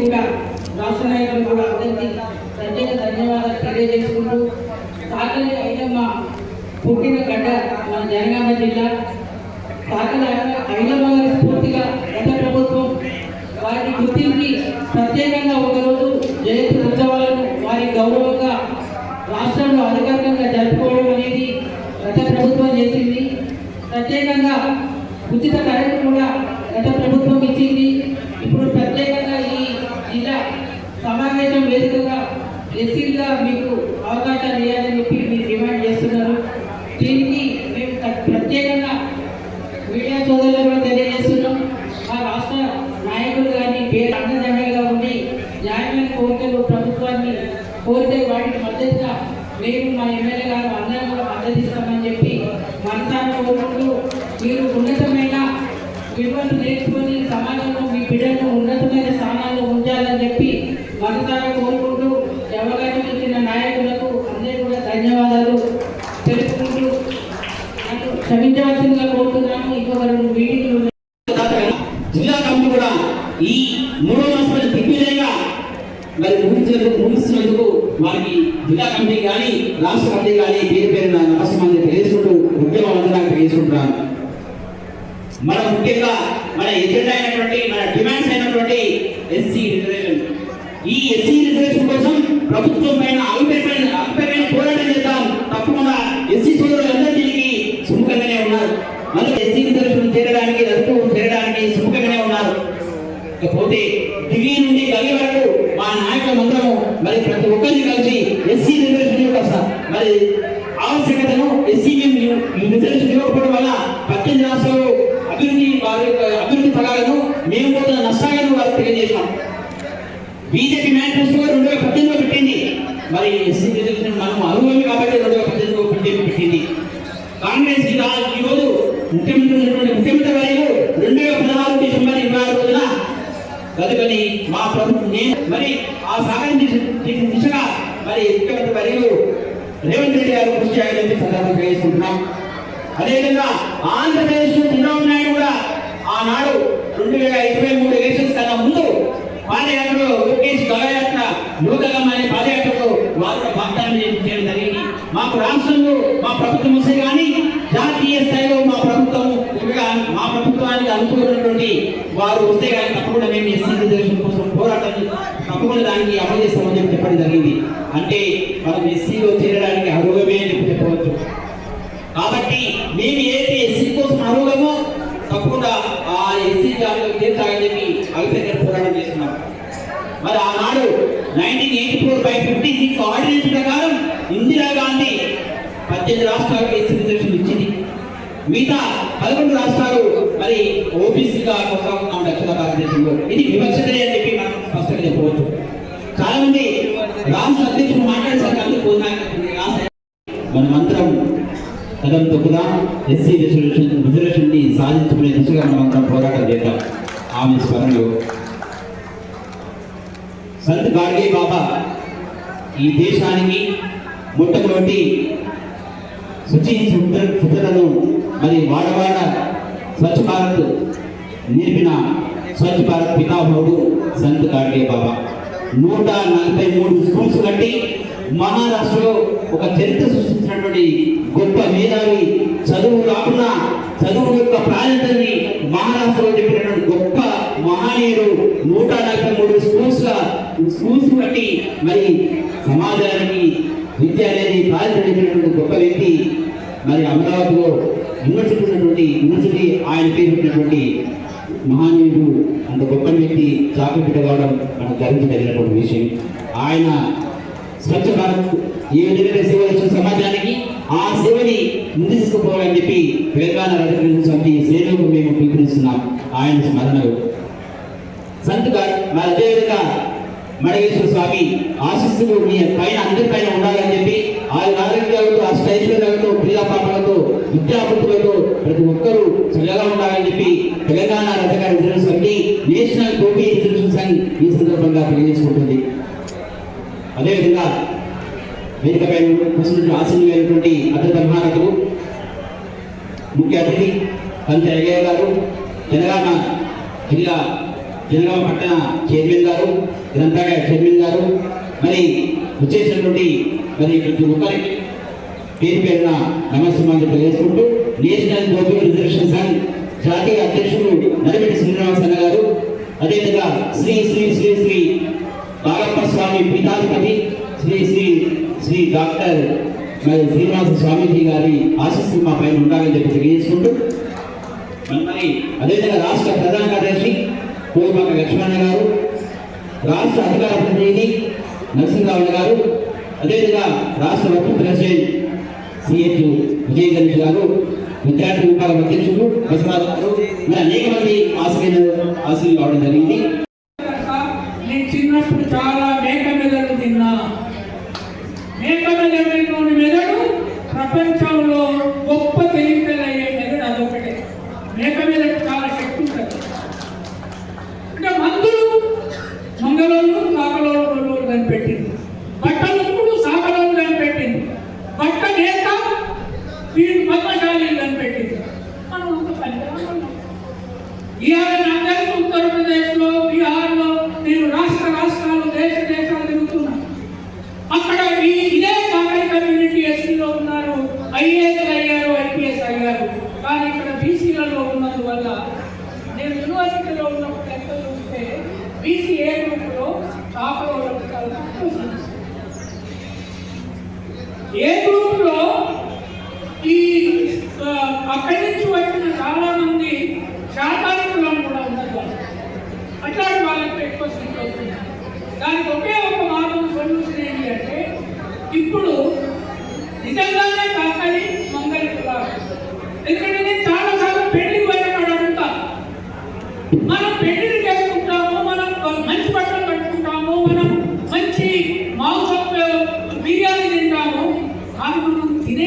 కూడా రాష్ట్ర నాయకులు కూడా అందరికీ ప్రత్యేక ధన్యవాదాలు తెలియజేసుకుంటూ సాకలి ఐలమ్మ పుట్టిన గడ్డ మన జనగామ జిల్లా సాకలి ఐలమ్మ స్ఫూర్తిగా గత ప్రభుత్వం వారికి గుర్తించి ప్రత్యేకంగా ఒకరోజు జయంతి ఉత్సవాలను వారి గౌరవంగా రాష్ట్రంలో అధికారికంగా జరుపుకోవడం అనేది గత ప్రభుత్వం చేసింది. ప్రత్యేకంగా ఉచిత కరెంట్ కూడా గత ప్రభుత్వం ఇచ్చింది. ఇప్పుడు ప్రత్యేకంగా ఈ జిల్లా సమావేశం వేదికగా ఎస్సీగా మీకు అవకాశాలు ఇవ్వాలని చెప్పి మీరు డిమాండ్ చేస్తున్నారు. దీనికి మేము ప్రత్యేకంగా మీడియా సోదరులు కూడా తెలియజేస్తున్నాం. మా రాష్ట్ర నాయకులు కానీ పేరు అన్నదండగా ఉండి న్యాయమైన కోరికలు ప్రభుత్వాన్ని కోరితే వాటికి మద్దతుగా మేము మా ఎమ్మెల్యే గారు అందరం కూడా మద్దతు ఇస్తామని చెప్పి మనసాన్ని కోరుకుంటూ మీరు ఉన్నతమైన విలువలు నేర్చుకొని సమాజంలో మీ బిడ్డను ఉన్నతమైన స్థానాల్లో ఉంచాలని చెప్పి మనసారా కోరుకుంటూ ఈ అవకాశం ఇచ్చిన నాయకులకు అందరికీ కూడా ధన్యవాదాలు తెలుపుకుంటూ నన్ను క్షమించవలసిందిగా కోరుతున్నాను ఇంకొక రెండు మీటింగ్లు ఉన్నాయి. జిల్లా కమిటీ కూడా ఈ మూడో మాసం దిగ్విజయంగా మరి ముగించినందుకు ముగిస్తున్నందుకు వారికి జిల్లా కమిటీ కానీ రాష్ట్ర కమిటీ కానీ పేరు పేరు నమస్కారం తెలియజేసుకుంటూ ఉద్యమ వందనాలు తెలియజేసుకుంటున్నాను. మన ముఖ్యంగా మన ఎజెండా అయినటువంటి మన డిమాండ్స్ అయినటువంటి ఎస్సీ రిజర్వేషన్. ఈ ఎస్సీ రిజర్వేషన్ కోసం ప్రభుత్వం పైన అల్పమైన అల్పమైన పోరాటం చేద్దాం. తప్పకుండా ఎస్సీ సోదరులందరూ దీనికి సుముఖంగానే ఉన్నారు. మళ్ళీ ఎస్సీ రిజర్వేషన్ చేరడానికి రద్దు చేరడానికి ఇకపోతే ఢిల్లీ నుండి గల్లీ వరకు మా నాయకులందరము మరి ప్రతి ఒక్కరిని కలిసి ఎస్సీ రిజర్వేషన్ యొక్క మరి ఆవశ్యకతను ఎస్సీ రిజర్వేషన్ ఇవ్వకపోవడం వల్ల పద్దెనిమిది రాష్ట్రాలు అభివృద్ధి వారి అభివృద్ధి ఫలాలను మేము పోతున్న నష్టాలను వారికి తెలియజేశాం బీజేపీ మేనిఫెస్టో రెండు వేల పద్దెనిమిదిలో పెట్టింది. మరి ఎస్సీ రిజర్వేషన్ మనం అనుభవం కాబట్టి రెండు వేల పద్దెనిమిదిలో బీజేపీ పెట్టింది. కాంగ్రెస్ ఈరోజు ముఖ్యమంత్రి ముఖ్యమంత్రి వర్యులు రెండు వేల పదహారు డిసెంబర్ ఇరవై ఆరు రోజున కనుకని మా ప్రభుత్వం నేను మరి ఆ సహాయం దిశగా మరి ముఖ్యమంత్రి మరియు రేవంత్ రెడ్డి గారు కృషి చేయాలని సందర్భంగా చేసుకుంటున్నాం అదేవిధంగా ఆంధ్రప్రదేశ్ చంద్రబాబు నాయుడు కూడా ఆనాడు రెండు వేల ఇరవై మూడు ఎలక్షన్స్ కన్నా ముందు పాదయాత్రలో లోకేష్ గవయాత్ర యువతగం అనే పాదయాత్రలో వారు కూడా వాగ్దానం చేయడం జరిగింది. మాకు రాష్ట్రంలో మా ప్రభుత్వం వస్తే కానీ జాతీయ స్థాయిలో మా ప్రభుత్వం మా ప్రభుత్వానికి అనుకూలమైనటువంటి వారు వస్తే కానీ తప్పకుండా మేము ఎస్సీ రిజర్వేషన్ కోసం పోరాటం తప్పకుండా దానికి అమలు చేస్తామని చెప్పి చెప్పడం జరిగింది. అంటే మనం ఎస్సీలో చేరడానికి అర్హులమే అని చెప్పి చెప్పవచ్చు. కాబట్టి మేము ఏదైతే ఎస్సీ కోసం అర్హులమో తప్పకుండా ఆ ఎస్సీ జాబిలో చేర్చాలని చెప్పి అల్పేకర పోరాటం చేస్తున్నాం. మరి ఆనాడు nineteen eighty four by fifty six ordinance ప్రకారం ఇందిరాగాంధీ పద్దెనిమిది రాష్ట్రాలకు ఎస్సీ రిజర్వేషన్ ఇచ్చింది. మిగతా పదకొండు రాష్ట్రాలు మరి ఓబీసీగా కొనసాగుతున్నాం దక్షిణ భారతదేశంలో ఇది వివక్షతే అని చెప్పి మనం స్పష్టంగా చెప్పవచ్చు. చాలా మంది రాష్ట్ర అధ్యక్షుడు మాట్లాడేసరికి అందుకు రాష్ట్ర మనమందరం కదం తొక్కుదాం ఎస్సీ రిజర్వేషన్ రిజర్వేషన్ని సాధించుకునే దిశగా మనమందరం పోరాటం చేద్దాం. ఆమె స్మరణలో. సంత్ గాడ్గే బాబా ఈ దేశానికి మొట్టమొదటి శుచి శుద్ధ శుద్ధతను మరి వాడవాడ స్వచ్ఛ భారత్ నేర్పిన స్వచ్ఛ భారత్ పితామహుడు సంత్ గాడ్గే బాబా. నూట నలభై మూడు స్కూల్స్ కట్టి మహారాష్ట్రలో ఒక చరిత్ర సృష్టించినటువంటి గొప్ప మేధావి చదువు కాకుండా చదువు యొక్క ప్రాధాన్యతని మహారాష్ట్రలో చెప్పినటువంటి గొప్ప మహనీయుడు నూట నలభై మూడు స్కూల్స్ స్కూల్స్ బట్టి మరి సమాజానికి విద్య అనేది ప్రాధాన్యత గొప్ప వ్యక్తి మరి అమరావతిలో యూనివర్సిటీ ఉన్నటువంటి యూనివర్సిటీ ఆయన పేరు పెట్టినటువంటి మహానీయుడు అంత గొప్ప వ్యక్తి చాకపిట పెట్టగలడం మనకు గర్వించదగినటువంటి విషయం. ఆయన స్వచ్ఛ భారత్ ఏ విధంగా సేవ చేసిన సమాజానికి ఆ సేవని ముందు తీసుకుపోవాలని చెప్పి వేదాన రాజకీయ సమితి శ్రేణులకు మేము పిలుపునిస్తున్నాం. ఆయన స్మరణలు. సంత్ గారు మరి అదేవిధంగా మడగేశ్వర స్వామి ఆశిస్తులు మీ పైన అందరి పైన ఉండాలని చెప్పి ఆయన ఆరోగ్యాలతో ఆ స్టైల్తో క్రీడా పాపలతో విద్యాబుద్ధులతో ప్రతి ఒక్కరూ చల్లగా ఉండాలని చెప్పి తెలంగాణ రథక రిజర్వేషన్ కమిటీ నేషనల్ గోపీ రిజర్వేషన్ సంఘ్ ఈ సందర్భంగా తెలియజేసుకుంటుంది. అదేవిధంగా వేదికపై కూర్చున్నటువంటి ఆసీనులైనటువంటి అగ్ర మహారథులు ముఖ్య అతిథి పంచ అయ్యయ్య గారు తెలంగాణ జిల్లా జనగామ పట్టణ చైర్మన్ గారు గ్రంథాలయ చైర్మన్ గారు మరి వచ్చేసినటువంటి మరి ప్రతి ఒక్కరికి పేరు పేరున నమస్కారం తెలియజేసుకుంటూ నేషనల్ గోపీ రిజర్వేషన్ సంఘ్ జాతీయ అధ్యక్షుడు నడిమిటి శ్రీనివాసన్న గారు అదేవిధంగా శ్రీ శ్రీ శ్రీ శ్రీ బాలప్ప స్వామి పీఠాధిపతి శ్రీ శ్రీ శ్రీ డాక్టర్ మరి శ్రీనివాస స్వామీజీ గారి ఆశస్సులు మా పైన ఉండాలని చెప్పి తెలియజేసుకుంటూ మిమ్మల్ని అదేవిధంగా రాష్ట్ర ప్రధాన కార్యదర్శి కోరిపాక లక్ష్మణ గారు రాష్ట్ర అధికార ప్రతినిధి నరసింహరావు గారు అదేవిధంగా రాష్ట్ర work president CH Vijay Ganesh గారు విద్యార్థి విభాగం అధ్యక్షులు బసవరాజు గారు మరి అనేక మంది ఆశీర్వ ఆశీర్లు కావడం జరిగింది. ఆంధ్రప్రదేశ్లో బీహార్లో నేను రాష్ట్ర రాష్ట్రాలు దేశ దేశాలు తిరుగుతున్నా. అక్కడ ఈ ఇదే కాకరి కమ్యూనిటీ ఎస్సీలో ఉన్నారు ఐఏఎస్ అయ్యారు ఐపీఎస్ అయ్యారు. కానీ ఇక్కడ బీసీలలో ఉన్నందువల్ల నేను యూనివర్సిటీలో ఉన్నప్పుడు ఎంత చూస్తే బీసీ ఏ గ్రూప్లో చాపలో ఏ గ్రూప్ ఈ ఆ, అక్కడి నుంచి వచ్చిన చాలా మంది శాతానికులం కూడా ఉన్నారు వాళ్ళు. అట్లాంటి వాళ్ళకి ఎక్కువ సీట్లు వస్తున్నాయి దానికి ఒకే ఒక మార్గం సొల్యూషన్ ఏంటి అంటే ఇప్పుడు నిజంగానే కాకని మంగళ ఎందుకంటే నేను చాలా సార్లు పెళ్ళి పోయినప్పుడు అడుగుతా మనం పెళ్ళిని చేసుకుంటాము మనం మంచి బట్టలు కట్టుకుంటాము మనం మంచి మాంసం బిర్యానీ తింటాము కానీ మనం తినే